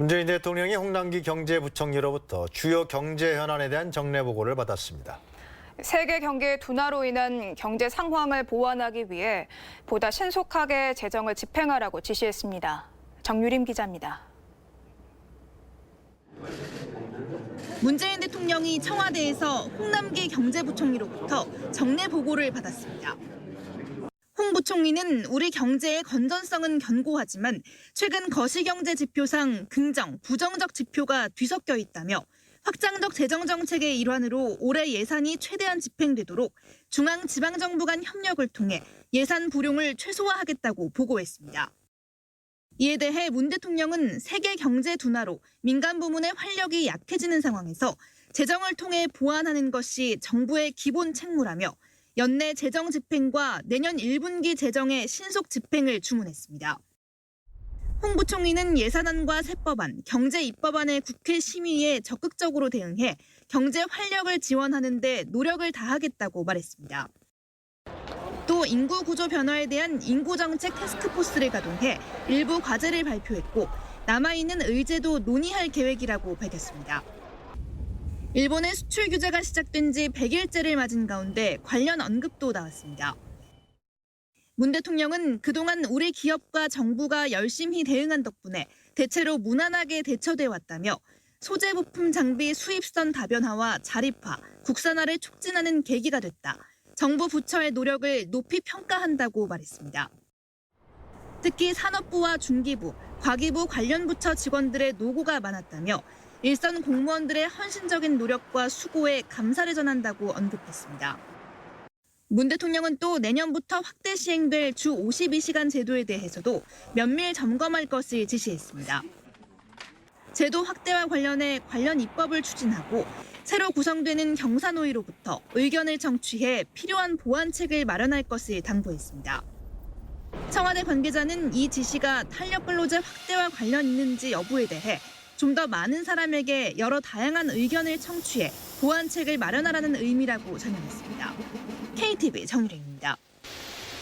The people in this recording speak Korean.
문재인 대통령이 홍남기 경제부총리로부터 주요 경제 현안에 대한 정례 보고를 받았습니다. 세계 경기의 둔화로 인한 경제 상황을 보완하기 위해 보다 신속하게 재정을 집행하라고 지시했습니다. 정유림 기자입니다. 문재인 대통령이 청와대에서 홍남기 경제부총리로부터 정례 보고를 받았습니다. 홍 부총리는 우리 경제의 건전성은 견고하지만 최근 거시경제 지표상 긍정, 부정적 지표가 뒤섞여 있다며 확장적 재정 정책의 일환으로 올해 예산이 최대한 집행되도록 중앙 지방 정부 간 협력을 통해 예산 불용을 최소화하겠다고 보고했습니다. 이에 대해 문 대통령은 세계 경제 둔화로 민간 부문의 활력이 약해지는 상황에서 재정을 통해 보완하는 것이 정부의 기본 책무라며 연내 재정 집행과 내년 1분기 재정의 신속 집행을 주문했습니다. 홍 부총리는 예산안과 세법안, 경제 입법안의 국회 심의에 적극적으로 대응해 경제 활력을 지원하는 데 노력을 다하겠다고 말했습니다. 또 인구 구조 변화에 대한 인구 정책 테스크포스를 가동해 일부 과제를 발표했고 남아있는 의제도 논의할 계획이라고 밝혔습니다. 일본의 수출 규제가 시작된 지 100일째를 맞은 가운데 관련 언급도 나왔습니다. 문 대통령은 그동안 우리 기업과 정부가 열심히 대응한 덕분에 대체로 무난하게 대처돼 왔다며 소재 부품 장비 수입선 다변화와 자립화, 국산화를 촉진하는 계기가 됐다. 정부 부처의 노력을 높이 평가한다고 말했습니다. 특히 산업부와 중기부, 과기부 관련 부처 직원들의 노고가 많았다며 일선 공무원들의 헌신적인 노력과 수고에 감사를 전한다고 언급했습니다. 문 대통령은 또 내년부터 확대 시행될 주 52시간 제도에 대해서도 면밀 점검할 것을 지시했습니다. 제도 확대와 관련해 관련 입법을 추진하고 새로 구성되는 경사노위로부터 의견을 청취해 필요한 보완책을 마련할 것을 당부했습니다. 청와대 관계자는 이 지시가 탄력 근로제 확대와 관련 있는지 여부에 대해 좀 더 많은 사람에게 여러 다양한 의견을 청취해 보완책을 마련하라는 의미라고 전했습니다. KTV 정유림입니다.